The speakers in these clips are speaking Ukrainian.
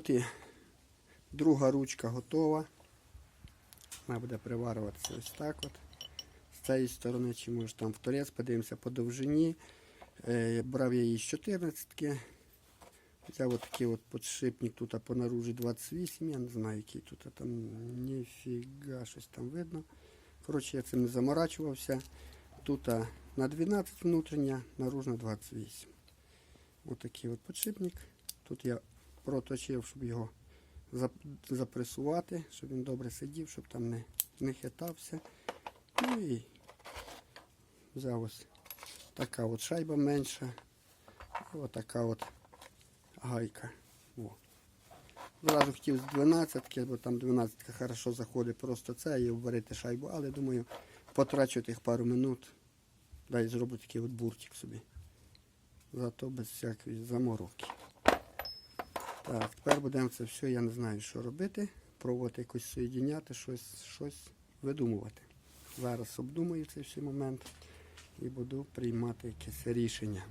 От і друга ручка готова. Вона буде приварюватися ось так от. З цієї сторони, чи може там в торець, подивимося по довжині. Е, брав я її з 14 Взяв от такий от подшипник тут по наружі 28, я не знаю, який тут, а там ніфіга щось там видно. Коротше, я цим не заморачувався. Тут на 12 внутрішня, наружна 28. Ось такий от подшипник. Тут я проточив, щоб його запресувати, щоб він добре сидів, щоб там не, не хитався. Ну і взяв ось така от шайба менша. І ось така от гайка. О. Зразу хотів з 12, бо там 12 хорошо заходить просто це і обварити шайбу, але думаю, потрачу тих пару минут. Дай зроблю такий от буртик собі. Зато без всякої замороки. Так, тепер будемо це все, я не знаю, що робити. Пробувати якось соєдиняти, щось, щось видумувати. Зараз обдумаю цей всі момент і буду приймати якесь рішення.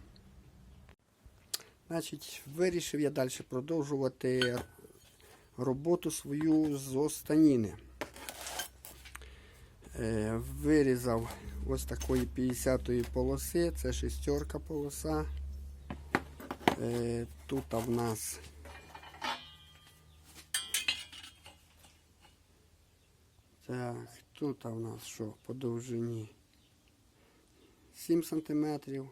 Значить, вирішив я далі продовжувати роботу свою з останіни. Е, вирізав ось такої 50-ї полоси, це шестерка полоса. Е, тут в нас так, тут в нас що по довжині 7 сантиметрів.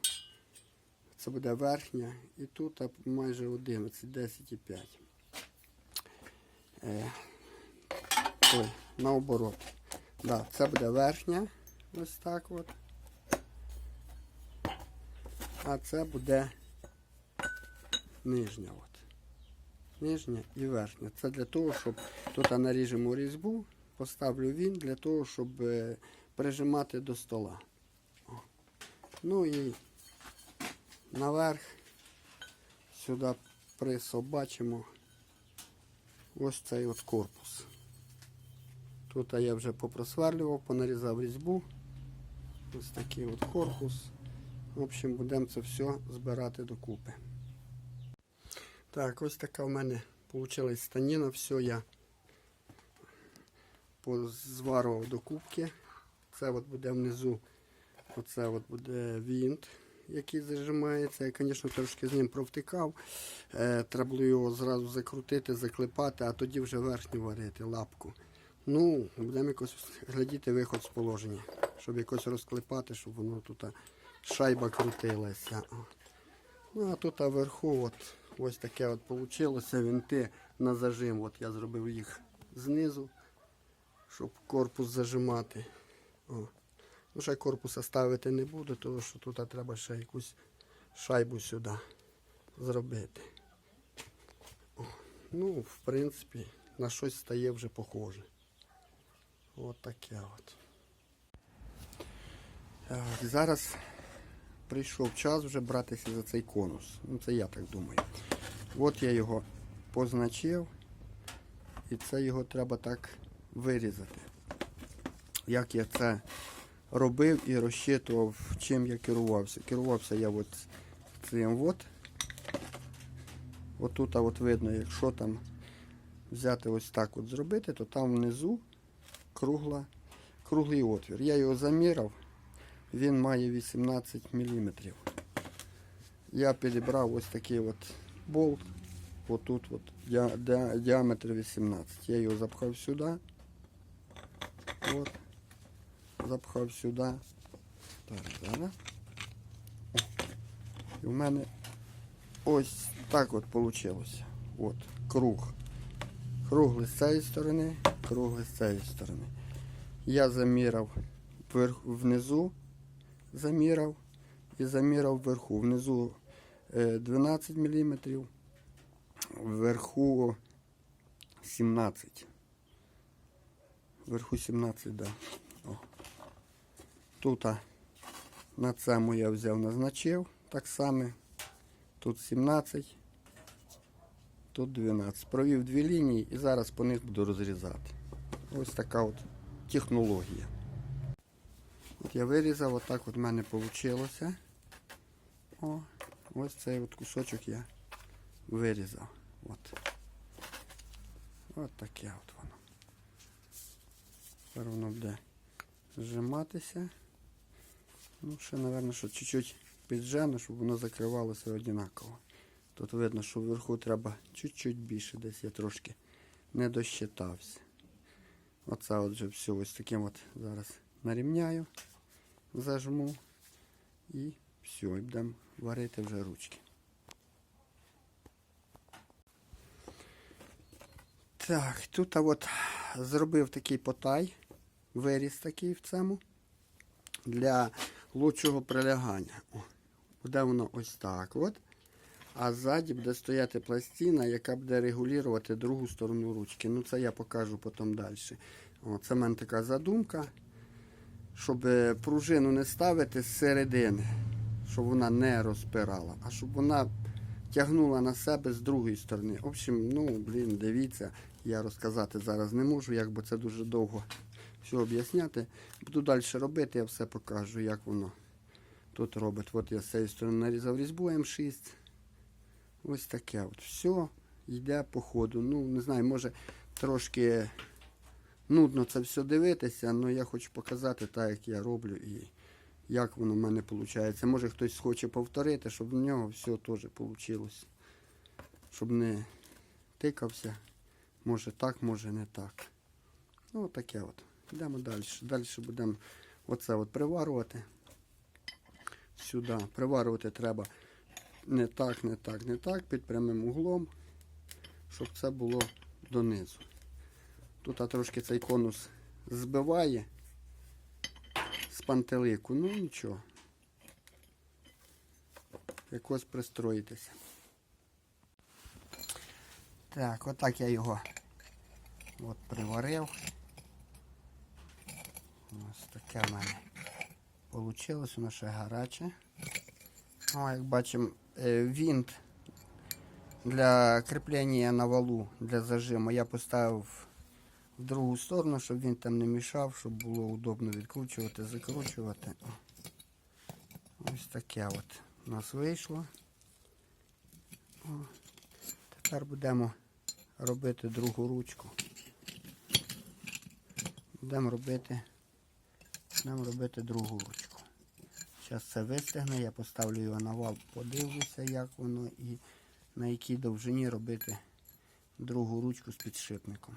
Це буде верхня і тут майже 11, 10,5. Е, ой, наоборот. Да, це буде верхня, ось так от. А це буде нижня. От. Нижня і верхня. Це для того, щоб тут наріжемо різьбу, поставлю він для того, щоб е, прижимати до стола. Ну і наверх сюди присобачимо ось цей от корпус. Тут я вже попросверлював, понарізав різьбу. Ось такий от корпус. В общем, будемо це все збирати докупи. Так, ось така в мене вийшла станіна. Все я позварував до кубки. Це от буде внизу, оце от буде вінт, який зажимається. Я, звісно, трошки з ним провтикав. Е, треба було його зразу закрутити, заклепати, а тоді вже верхню варити, лапку. Ну, будемо якось глядіти виход з положення, щоб якось розклепати, щоб воно тут шайба крутилася. Ну, а тут вверху от, ось таке от вийшло. Вінти на зажим. От я зробив їх знизу, щоб корпус зажимати. О. Ну, ще корпуса ставити не буду, тому що тут треба ще якусь шайбу сюди зробити. О. Ну, в принципі, на щось стає вже похоже. От таке от. Так, зараз прийшов час вже братися за цей конус. Ну, це я так думаю. От я його позначив. І це його треба так вирізати. Як я це робив і розчитував, чим я керувався. Керувався я от цим от. Отут от видно, якщо там взяти ось так от зробити, то там внизу кругла, круглий отвір. Я його заміряв, він має 18 мм. Я підібрав ось такий от болт, отут от, діа- діа- діаметр 18. Я його запхав сюди. От. Запхав сюди. Так, зараз. І в мене ось так от вийшло. От, круг. Круглий з цієї сторони, круглий з цієї сторони. Я заміряв внизу, заміряв і заміряв вверху. Внизу е, 12 мм, вверху 17. Вверху 17, да. О. Тут на цьому я взяв, назначив так само. Тут 17. Тут 12. Провів дві лінії і зараз по них буду розрізати. Ось така от технологія. От я вирізав, отак от в мене вийшло. О, ось цей от кусочок я вирізав. От. От таке от воно. Тепер воно буде зжиматися. Ну, ще, мабуть, що чуть-чуть піджену, щоб воно закривалося однаково. Тут видно, що вверху треба чуть-чуть більше, десь я трошки не досчитався. Оце от вже все ось таким от зараз нарівняю, зажму і все, і будемо варити вже ручки. Так, тут от зробив такий потай, виріс такий в цьому для лучшого прилягання. О, буде воно ось так от. А ззаді буде стояти пластина, яка буде регулювати другу сторону ручки. Ну це я покажу потім далі. Це в мене така задумка, щоб пружину не ставити з середини, щоб вона не розпирала, а щоб вона тягнула на себе з другої сторони. В общем, ну, блін, дивіться, я розказати зараз не можу, як бо це дуже довго все об'ясняти. Буду далі робити, я все покажу, як воно тут робить. От я з цієї сторони нарізав різьбу М6. Ось таке от. Все йде по ходу. Ну, не знаю, може трошки нудно це все дивитися, але я хочу показати так, як я роблю і як воно в мене виходить. Може хтось хоче повторити, щоб в нього все теж вийшло. Щоб не тикався. Може так, може не так. Ну, таке от. Йдемо далі. Далі будемо оце от приварювати. Сюди. Приварювати треба не так, не так, не так, під прямим углом, щоб це було донизу. Тут трошки цей конус збиває з пантелику, ну нічого. Якось пристроїтися. Так, отак я його от приварив. Ось таке в мене вийшло, воно ще гаряче. О, як бачимо, е, винт для кріплення на валу для зажиму я поставив в другу сторону, щоб він там не мішав, щоб було удобно відкручувати, закручувати. Ось таке от у нас вийшло. О. Тепер будемо робити другу ручку. Будемо робити, будемо робити другу ручку. Зараз це вистигне, я поставлю його на вал, подивлюся, як воно і на якій довжині робити другу ручку з підшипником.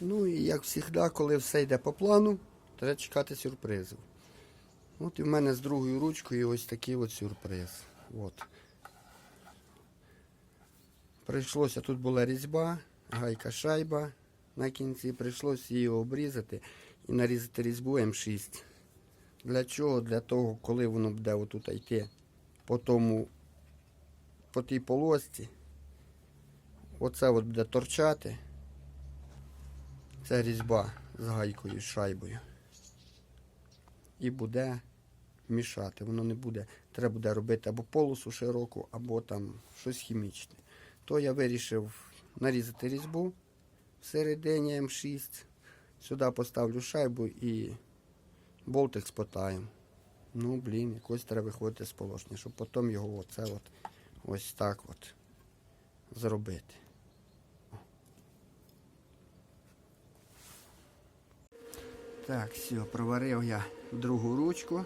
Ну і як завжди, коли все йде по плану, треба чекати сюрпризів. От і в мене з другою ручкою ось такий от сюрприз. От. Прийшлося, тут була різьба, гайка шайба на кінці, прийшлося її обрізати і нарізати різьбу М6. Для чого? Для того, коли воно буде отут йти по тому, по тій полосці, оце от буде торчати. Це різьба з гайкою, шайбою. І буде мішати. Воно не буде. Треба буде робити або полосу широку, або там щось хімічне. То я вирішив нарізати різьбу всередині М6. Сюди поставлю шайбу і болтик спотаємо. Ну, блін, якось треба виходити з положення, щоб потім його оце от, ось так от зробити. Так, все, проварив я другу ручку.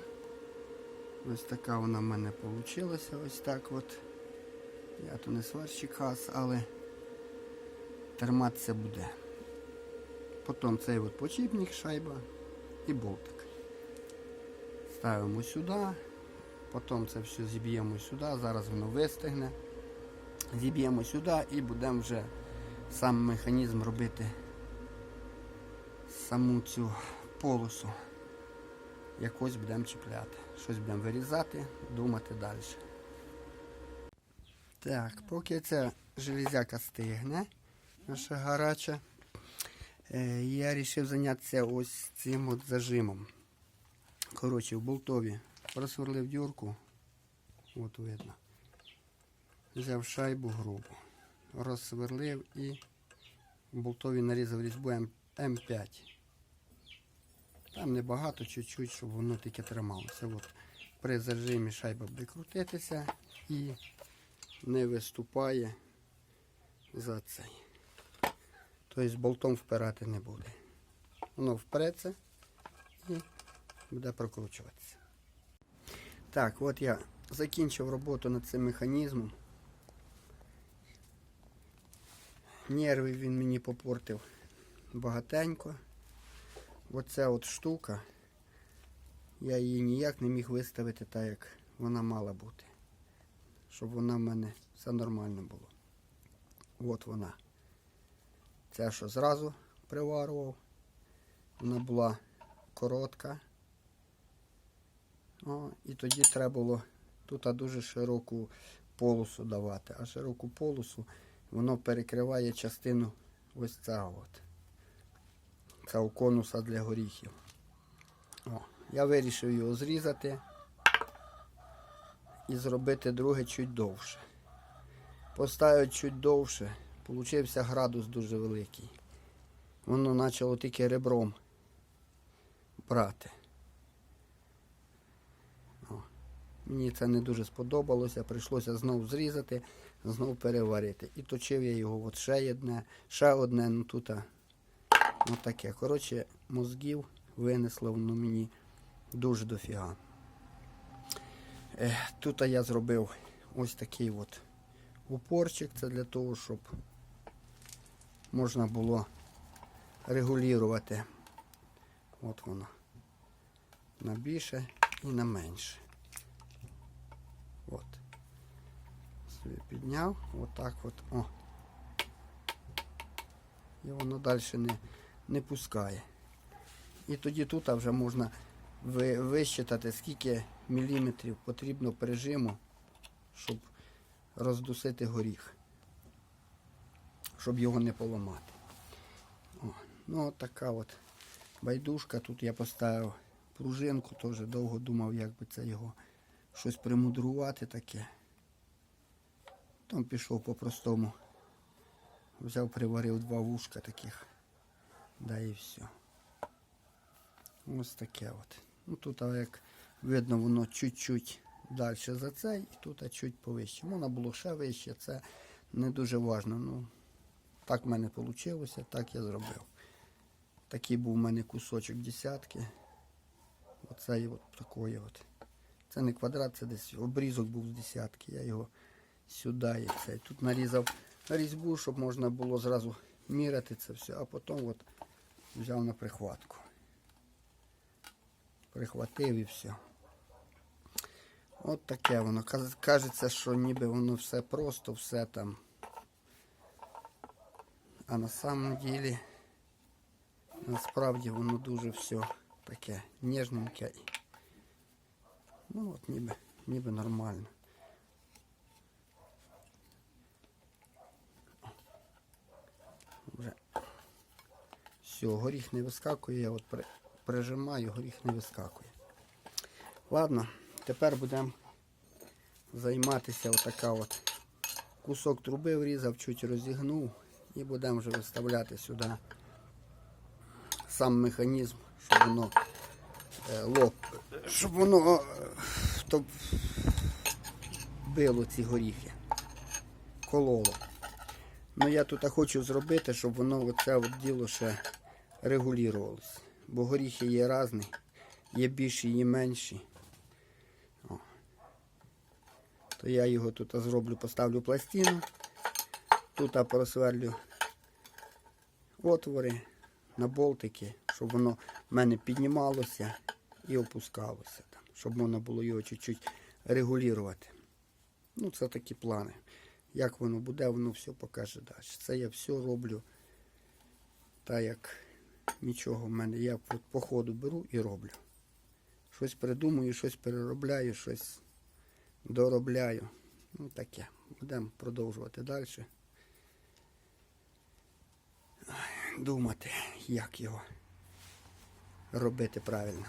Ось така вона в мене вийшла. Ось так от. Я то не сварщик хас, але терматися буде. Потім цей от почіпник, шайба і болтик. Ставимо сюди, потім це все зіб'ємо сюди, зараз воно вистигне. Зіб'ємо сюди і будемо вже сам механізм робити саму цю полосу. Якось будемо чіпляти. Щось будемо вирізати, думати далі. Так, поки ця железяка стигне, наша гаряча, я вирішив зайнятися ось цим от зажимом. Коротше, в болтові просверлив дюрку, от видно. Взяв шайбу грубу, розсверлив і в болтові нарізав різьбу М- М5. Там небагато, чуть-чуть, щоб воно тільки трималося. От. При зажимі шайба буде крутитися і не виступає за цей. Тобто болтом впирати не буде. Воно впреться і буде прокручуватися. Так, от я закінчив роботу над цим механізмом. Нерви він мені попортив багатенько. Оця от штука, я її ніяк не міг виставити так, як вона мала бути. Щоб вона в мене все нормально було. От вона. Це, що зразу приварував. Вона була коротка. О, і тоді треба було тут дуже широку полосу давати. А широку полосу воно перекриває частину ось цього. Цього конуса для горіхів. О, я вирішив його зрізати і зробити друге чуть довше. Поставив чуть довше, получився градус дуже великий. Воно почало тільки ребром брати. О, мені це не дуже сподобалося, прийшлося знову зрізати, знову переварити. І точив я його от ще одне, ще одне, ну тут а, ну таке. Коротше, мозгів винесло воно мені дуже дофіга. Тут я зробив ось такий от упорчик. Це для того, щоб можна було регулювати. От воно. На більше і на менше. От. Собі підняв, отак от. О. І воно далі не, не пускає. І тоді тут вже можна ви, висчитати, скільки міліметрів потрібно прижиму, щоб роздусити горіх, щоб його не поламати. О, ну от така от байдужка. Тут я поставив пружинку, теж довго думав, як би це його щось примудрувати таке. Потім пішов по-простому. Взяв, приварив два вушка таких. Да і все. Ось таке от. Ну тут, а як видно, воно чуть-чуть далі за цей, і тут чуть повище. Можна було ще вище, це не дуже важно. Ну, так в мене вийшло, так я зробив. Такий був у мене кусочок десятки. Оцей от такої от. Це не квадрат, це десь обрізок був з десятки. Я його сюди і. Тут нарізав різьбу, щоб можна було зразу міряти це все, а потім от взяв на прихватку. Прихватив і все. От таке воно. Кажеться, що ніби воно все просто, все там. А на самом ділі насправді воно дуже все таке ніжненьке. Ну от ніби, ніби нормально. Вже все, горіх не вискакує, я от при, прижимаю, горіх не вискакує. Ладно, тепер будемо займатися отака от. Кусок труби врізав, чуть розігнув і будемо вже виставляти сюди сам механізм, щоб воно е, лоб, щоб воно е, то, било ці горіхи, кололо. Ну я тут хочу зробити, щоб воно оце от діло ще регулювалося. Бо горіхи є різні, є більші, є менші. О. То я його тут зроблю, поставлю пластину, тут просверлю отвори на болтики, щоб воно в мене піднімалося і опускалося, там, щоб можна було його чуть-чуть регулювати. Ну, це такі плани. Як воно буде, воно все покаже далі. Це я все роблю так, як нічого в мене. Я по ходу беру і роблю. Щось придумую, щось переробляю, щось доробляю. Ну таке. Будемо продовжувати далі. Думати, як його робити правильно.